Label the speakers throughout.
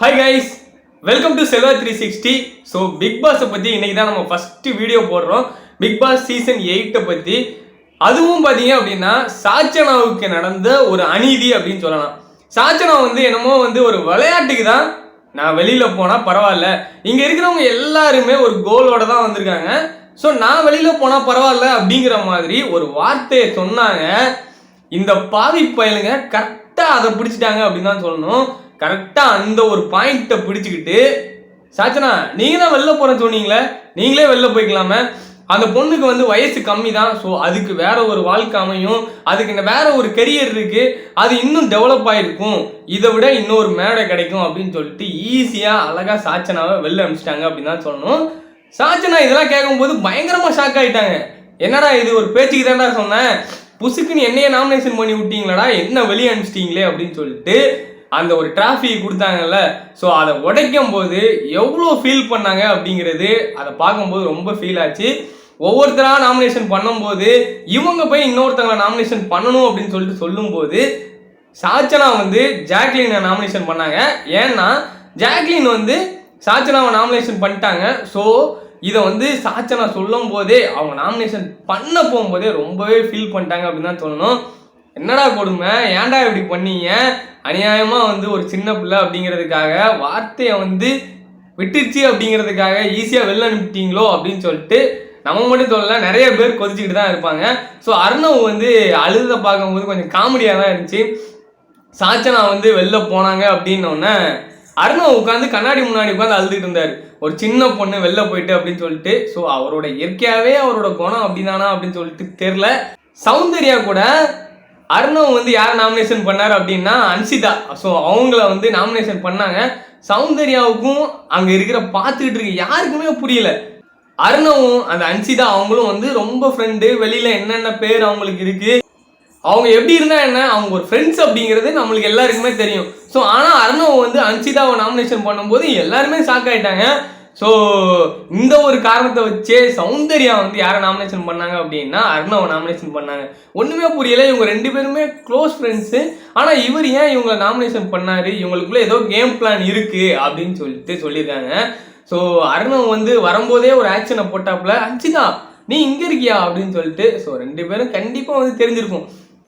Speaker 1: Hi guys welcome to Selva three sixty so Bigg பாஸை பற்றி இன்றைக்கி தான் நம்ம ஃபஸ்ட்டு வீடியோ போடுறோம். பிக் பாஸ் சீசன் எயிட்டை பற்றி அதுவும் பார்த்தீங்க அப்படின்னா சாச்சனாவுக்கு நடந்த ஒரு அநீதி அப்படின்னு சொல்லலாம். சாச்சனா வந்து என்னமோ வந்து ஒரு விளையாட்டுக்கு தான் நான் வெளியில் போனால் பரவாயில்ல. இங்கே இருக்கிறவங்க எல்லாருமே ஒரு கோலோட தான் வந்திருக்காங்க. ஸோ நான் வெளியில் போனால் பரவாயில்ல அப்படிங்கிற மாதிரி ஒரு வார்த்தையை சொன்னாங்க. இந்த பாவி பயலுங்க கரெக்டாக அதை பிடிச்சிட்டாங்க அப்படின்னு தான் சொல்லணும். கரெக்டாக அந்த ஒரு பாயிண்ட்டை பிடிச்சிக்கிட்டு சாச்சனா நீங்கள் தான் வெளில போகிறேன்னு சொன்னீங்களே? நீங்களே வெளில போய்க்கலாமே. அந்த பொண்ணுக்கு வந்து வயசு கம்மி தான் ஸோ அதுக்கு வேற ஒரு வாழ்க்கை அமையும். அதுக்கு இந்த வேற ஒரு கெரியர் இருக்கு. அது இன்னும் டெவலப் ஆகிருக்கும் இதை விட இன்னொரு மேடை கிடைக்கும் அப்படின்னு சொல்லிட்டு ஈஸியாக அழகா சாச்சனாவை வெளில அனுப்பிச்சிட்டாங்க அப்படின்னு தான் சொல்லணும். சாச்சனா இதெல்லாம் கேட்கும்போது பயங்கரமாக ஷாக் ஆகிட்டாங்க என்னடா இது ஒரு பேச்சுக்கு தான்டா சொன்னேன். புசுக்குன்னு என்னையே நாமினேஷன் பண்ணி விட்டீங்களாடா? என்ன வெளியே அனுப்பிச்சிட்டிங்களே அப்படின்னு சொல்லிட்டு அந்த ஒரு டிராஃபிக் கொடுத்தாங்கல்ல ஸோ அதை உடைக்கும் போது எவ்வளோ ஃபீல் பண்ணாங்க அப்படிங்கிறது அதை பார்க்கும்போது ரொம்ப ஃபீல் ஆச்சு. ஒவ்வொருத்தராக நாமினேஷன் பண்ணும்போது இவங்க போய் இன்னொருத்தவங்களை நாமினேஷன் பண்ணணும் அப்படின்னு சொல்லிட்டு சொல்லும்போது சாச்சனா வந்து ஜாக்லினை நாமினேஷன் பண்ணாங்க. ஏன்னா ஜாக்லின் வந்து சாச்சனாவை நாமினேஷன் பண்ணிட்டாங்க. ஸோ இதை வந்து சாச்சனா சொல்லும் போதே அவங்க நாமினேஷன் பண்ண போகும்போதே ரொம்பவே ஃபீல் பண்ணிட்டாங்க அப்படின்னு தான் சொல்லணும் என்னடா கொடுமை? ஏன்டா இப்படி பண்ணீங்க? அநியாயமாக வந்து ஒரு சின்ன பிள்ளை அப்படிங்கிறதுக்காக வார்த்தையை வந்து விட்டுச்சு அப்படிங்கிறதுக்காக ஈஸியாக வெளில அனுப்பிட்டீங்களோ அப்படின்னு சொல்லிட்டு நம்ம மட்டும் சொல்லல நிறைய பேர் கொதிச்சுக்கிட்டு தான் இருப்பாங்க. ஸோ அர்ணவ் வந்து அழுத பார்க்கும்போது கொஞ்சம் காமெடியாக தான் இருந்துச்சு. சாச்சனா வந்து வெளில போனாங்க அப்படின்னோடனே அருணவ் உட்காந்து கண்ணாடி முன்னாடி உட்காந்து அழுதுட்டு இருந்தார். ஒரு சின்ன பொண்ணு வெளில போயிட்டு அப்படின்னு சொல்லிட்டு ஸோ அவரோட இயற்கையாகவே அவரோட குணம் அப்படிதானா அப்படின்னு சொல்லிட்டு தெரில சௌந்தர்யா கூட அருணவ் வந்து யார் நாமினேஷன் பண்ணார் அப்படின்னா அன்சிதா. ஸோ அவங்கள வந்து நாமினேஷன் பண்ணாங்க. சௌந்தர்யாவுக்கும் அங்கே இருக்கிற பார்த்துக்கிட்டு இருக்க யாருக்குமே புரியல. அருணவும் அந்த அன்சிதா அவங்களும் வந்து ரொம்ப ஃப்ரெண்டு வெளியில் என்னென்ன பேர் அவங்களுக்கு இருக்குது அவங்க எப்படி இருந்தால் என்ன அவங்க ஒரு ஃப்ரெண்ட்ஸ் அப்படிங்கிறது நம்மளுக்கு எல்லாருக்குமே தெரியும். ஸோ ஆனால் அருணவ் வந்து அன்சிதாவை நாமினேஷன் பண்ணும்போது எல்லாருமே ஷாக் ஆயிட்டாங்க. ஸோ இந்த ஒரு காரணத்தை வச்சே சௌந்தர்யா வந்து யாரை நாமினேஷன் பண்ணாங்க அப்படின்னா அருணவை நாமினேஷன் பண்ணாங்க. ஒன்றுமே புரியல இவங்க ரெண்டு பேருமே க்ளோஸ் ஃப்ரெண்ட்ஸு ஆனால் இவர் ஏன் இவங்களை நாமினேஷன் பண்ணார்? இவங்களுக்குள்ள ஏதோ கேம் பிளான் இருக்குது அப்படின்னு சொல்லிட்டு சொல்லியிருக்காங்க. ஸோ அர்ணவ் வந்து வரும்போதே ஒரு ஆக்ஷனை போட்டாப்புல அஞ்சுதா நீ இங்கே இருக்கியா? அப்படின்னு சொல்லிட்டு ஸோ ரெண்டு பேரும் கண்டிப்பாக வந்து தெரிஞ்சிருக்கும்.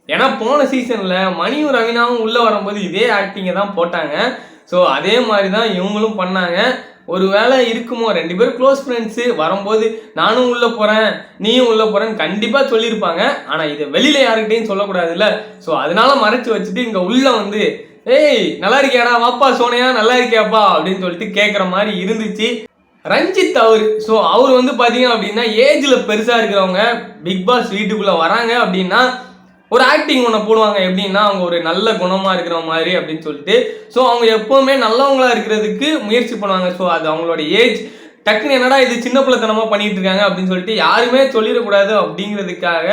Speaker 1: ஏன்னா போன சீசனில் மணியும் ரவினாவும் உள்ளே வரும்போது இதே ஆக்டிங்கை தான் போட்டாங்க. ஸோ அதே மாதிரி தான் இவங்களும் பண்ணாங்க. ஒரு வேலை இருக்குமோ? ரெண்டு பேரும் க்ளோஸ் ஃப்ரெண்ட்ஸு வரும்போது நானும் உள்ளே போகிறேன் நீயும் உள்ளே போகிறேன்னு கண்டிப்பாக சொல்லியிருப்பாங்க. ஆனால் இதை வெளியில் யாருக்கிட்டையும் சொல்லக்கூடாதுல்ல. ஸோ அதனால மறைச்சி வச்சுட்டு இங்கே உள்ளே வந்து ஏய் நல்லா இருக்கியாடா? வாப்பா சோனியா நல்லா இருக்கியாப்பா? அப்படின்னு சொல்லிட்டு கேட்குற மாதிரி இருந்துச்சு. ரஞ்சித் அவர். ஸோ அவர் வந்து பார்த்தீங்க அப்படின்னா ஏஜில் பெருசாக இருக்கிறவங்க பிக் பாஸ் வீட்டுக்குள்ளே வராங்க அப்படின்னா ஒரு ஆக்டிங் ஒன்று போடுவாங்க எப்படின்னா அவங்க ஒரு நல்ல குணமாக இருக்கிற மாதிரி அப்படின்னு சொல்லிட்டு. ஸோ அவங்க எப்போவுமே நல்லவங்களாக இருக்கிறதுக்கு முயற்சி பண்ணுவாங்க. ஸோ அது அவங்களோட ஏஜ். டக்குன்னு என்னடா இது சின்ன பிள்ளைத்தனமாக பண்ணிட்டு இருக்காங்க அப்படின்னு சொல்லிட்டு யாருமே சொல்லிடக்கூடாது அப்படிங்கிறதுக்காக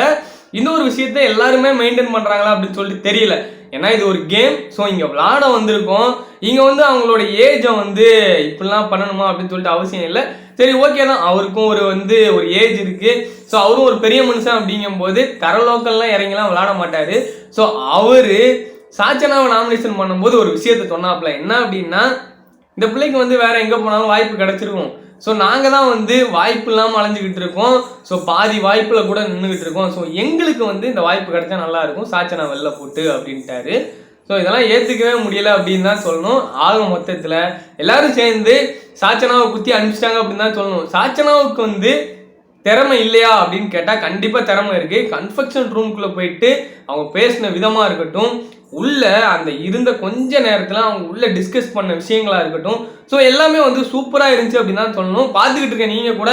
Speaker 1: இன்னொரு விஷயத்த எல்லாருமே மெயின்டைன் பண்ணுறாங்களா அப்படின்னு சொல்லிட்டு தெரியல. ஏன்னா இது ஒரு கேம் ஸோ இங்கே விளாட வந்திருக்கோம். இங்கே வந்து அவங்களோட ஏஜை வந்து இப்படிலாம் பண்ணணுமா அப்படின்னு சொல்லிட்டு அவசியம் இல்லை. சரி ஓகே தான். அவருக்கும் ஒரு வந்து ஒரு ஏஜ் இருக்குது ஸோ அவரும் ஒரு பெரிய மனுஷன் அப்படிங்கும்போது தரலோக்கல்லாம் இறங்கிலாம் விளாட மாட்டார். ஸோ அவர் சாச்சனாவை நாமினேஷன் பண்ணும்போது ஒரு விஷயத்த சொன்னாப்ல என்ன அப்படின்னா இந்த பிள்ளைக்கு வந்து வேற எங்கே போனாலும் வாய்ப்பு கிடச்சிருக்கும். ஸோ நாங்கள் தான் வந்து வாய்ப்பு இல்லாமல் அலைஞ்சிக்கிட்டு இருக்கோம். ஸோ பாதி வாய்ப்பில் கூட நின்றுக்கிட்டு இருக்கோம். ஸோ எங்களுக்கு வந்து இந்த வாய்ப்பு கிடைச்சா நல்லா இருக்கும். சாச்சனா வெளில போட்டு அப்படின்ட்டாரு. ஸோ இதெல்லாம் ஏற்றுக்கவே முடியல அப்படின்னு தான் சொல்லணும். ஆக மொத்தத்தில் எல்லாரும் சேர்ந்து சாச்சனாவை குத்தி அனுப்பிச்சிட்டாங்க அப்படின்னு தான் சொல்லணும். சாச்சனாவுக்கு வந்து திறமை இல்லையா அப்படின்னு கேட்டால் கண்டிப்பாக திறமை இருக்குது கன்ஃபெக்ஷன் ரூம்குள்ளே போயிட்டு அவங்க பேசின விதமாக இருக்கட்டும் உள்ள அந்த இருந்த கொஞ்ச நேரத்தில் அவங்க உள்ள டிஸ்கஸ் பண்ண விஷயங்களாக இருக்கட்டும். ஸோ எல்லாமே வந்து சூப்பராக இருந்துச்சு அப்படின்னு தான் சொல்லணும். பார்த்துக்கிட்டு இருக்க நீங்கள் கூட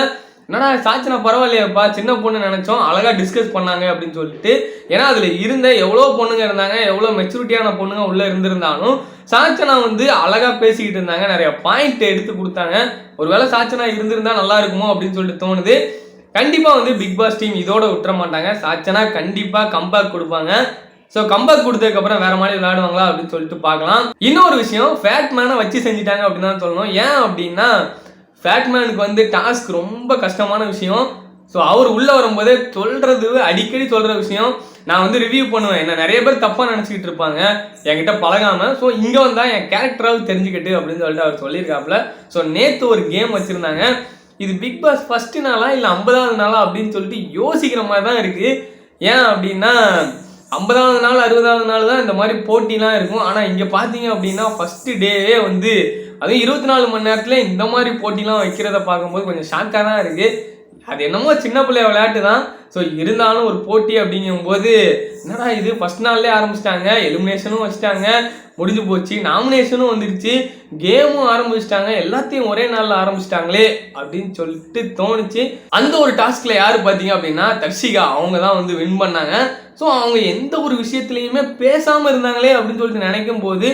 Speaker 1: என்னடா சாச்சனா பரவாயில்லையாப்பா சின்ன பொண்ணு நினச்சோம் அழகாக டிஸ்கஸ் பண்ணாங்க அப்படின்னு சொல்லிட்டு ஏன்னா அதில் இருந்த எவ்வளோ பொண்ணுங்க இருந்தாங்க எவ்வளோ மெச்சூரிட்டியான பொண்ணுங்க உள்ளே இருந்திருந்தாலும் சாச்சனா வந்து அழகாக பேசிக்கிட்டு இருந்தாங்க. நிறைய பாயிண்ட் எடுத்து கொடுத்தாங்க. ஒருவேளை சாச்சனா இருந்திருந்தா நல்லா இருக்குமோ அப்படின்னு சொல்லிட்டு தோணுது. கண்டிப்பாக வந்து பிக் பாஸ் டீம் இதோட விட்டுற மாட்டாங்க. சாச்சனா கண்டிப்பாக கம்பேக் கொடுப்பாங்க. ஸோ கம்பேக் கொடுத்ததுக்கப்புறம் வேற மாதிரி விளையாடுவாங்களா அப்படின்னு சொல்லிட்டு பார்க்கலாம். இன்னொரு விஷயம் ஃபேட் மேனை வச்சு செஞ்சுட்டாங்க அப்படின்னு தான் சொல்லணும். ஏன் அப்படின்னா ஃபேட் மேனுக்கு வந்து டாஸ்க் ரொம்ப கஷ்டமான விஷயம். ஸோ அவர் உள்ளே வரும்போதே சொல்கிறது அடிக்கடி சொல்கிற விஷயம். நான் வந்து ரிவ்யூ பண்ணுவேன். என்ன நிறைய பேர் தப்பாக நினச்சிக்கிட்டு இருப்பாங்க. என்கிட்ட பழகாம. ஸோ இங்கே வந்தால் என் கேரக்டராக தெரிஞ்சுக்கிட்டு அப்படின்னு சொல்லிட்டு அவர் சொல்லியிருக்காப்புல. ஸோ நேற்று ஒரு கேம் வச்சுருந்தாங்க. இது பிக் பாஸ் ஃபர்ஸ்ட் நாளா இல்லை ஐம்பதாவது நாளா அப்படின்னு சொல்லிட்டு யோசிக்கிற மாதிரி தான் இருக்குது ஏன் அப்படின்னா ஐம்பதாவது நாள் அறுபதாவது நாள் தான் இந்த மாதிரி போட்டிலாம் இருக்கும். ஆனால் இங்கே பார்த்தீங்க அப்படின்னா ஃபஸ்ட்டு டேவே வந்து அதுவும் இருபத்தி நாலு மணி நேரத்தில் இந்த மாதிரி போட்டிலாம் வைக்கிறத பார்க்கும்போது கொஞ்சம் ஷாக்காக தான் இருக்குது அது என்னமோ சின்ன பிள்ளைய விளையாட்டு தான் ஸோ இருந்தாலும் ஒரு போட்டி அப்படிங்கும்போது என்னடா இது ஃபர்ஸ்ட் நாள்லேயே ஆரம்பிச்சிட்டாங்க எலிமினேஷனும் வச்சுட்டாங்க முடிஞ்சு போச்சு நாமினேஷனும் வந்துருச்சு கேமும் ஆரம்பிச்சிட்டாங்க எல்லாத்தையும் ஒரே நாளில் ஆரம்பிச்சிட்டாங்களே அப்படின்னு சொல்லிட்டு தோணுச்சு. அந்த ஒரு டாஸ்கில் யார் பார்த்தீங்க அப்படின்னா தர்ஷிகா. அவங்க தான் வந்து வின் பண்ணாங்க. ஸோ அவங்க எந்த ஒரு விஷயத்துலையுமே பேசாமல் இருந்தாங்களே அப்படின்னு சொல்லிட்டு நினைக்கும் போது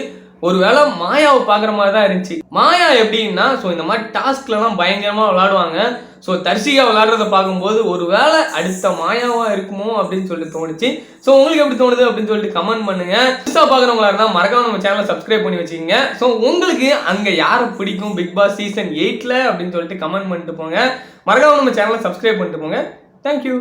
Speaker 1: ஒருவேளை மாயாவை பார்க்குற மாதிரி தான் இருந்துச்சு. மாயா எப்படின்னா ஸோ இந்த மாதிரி டாஸ்க்லலாம் பயங்கரமாக விளாடுவாங்க ஸோ தர்ஷிகா விளாடுறத பார்க்கும்போது ஒரு வேளை அடுத்த மாயாவாக இருக்குமோ அப்படின்னு சொல்லிட்டு தோணுச்சு. ஸோ உங்களுக்கு எப்படி தோணுது அப்படின்னு சொல்லிட்டு கமெண்ட் பண்ணுங்க. புதுசாக பார்க்குறவங்களா இருந்தால் மறக்காம நம்ம சேனலை சப்ஸ்கிரைப் பண்ணி வச்சுக்கோங்க. ஸோ உங்களுக்கு அங்கே யாரை பிடிக்கும் பிக் பாஸ் சீசன் எயிட்டில் அப்படின்னு சொல்லிட்டு கமெண்ட் பண்ணிட்டு போங்க. மறக்காம நம்ம சேனலை சப்ஸ்கிரைப் பண்ணிட்டு போங்க. தேங்க்யூ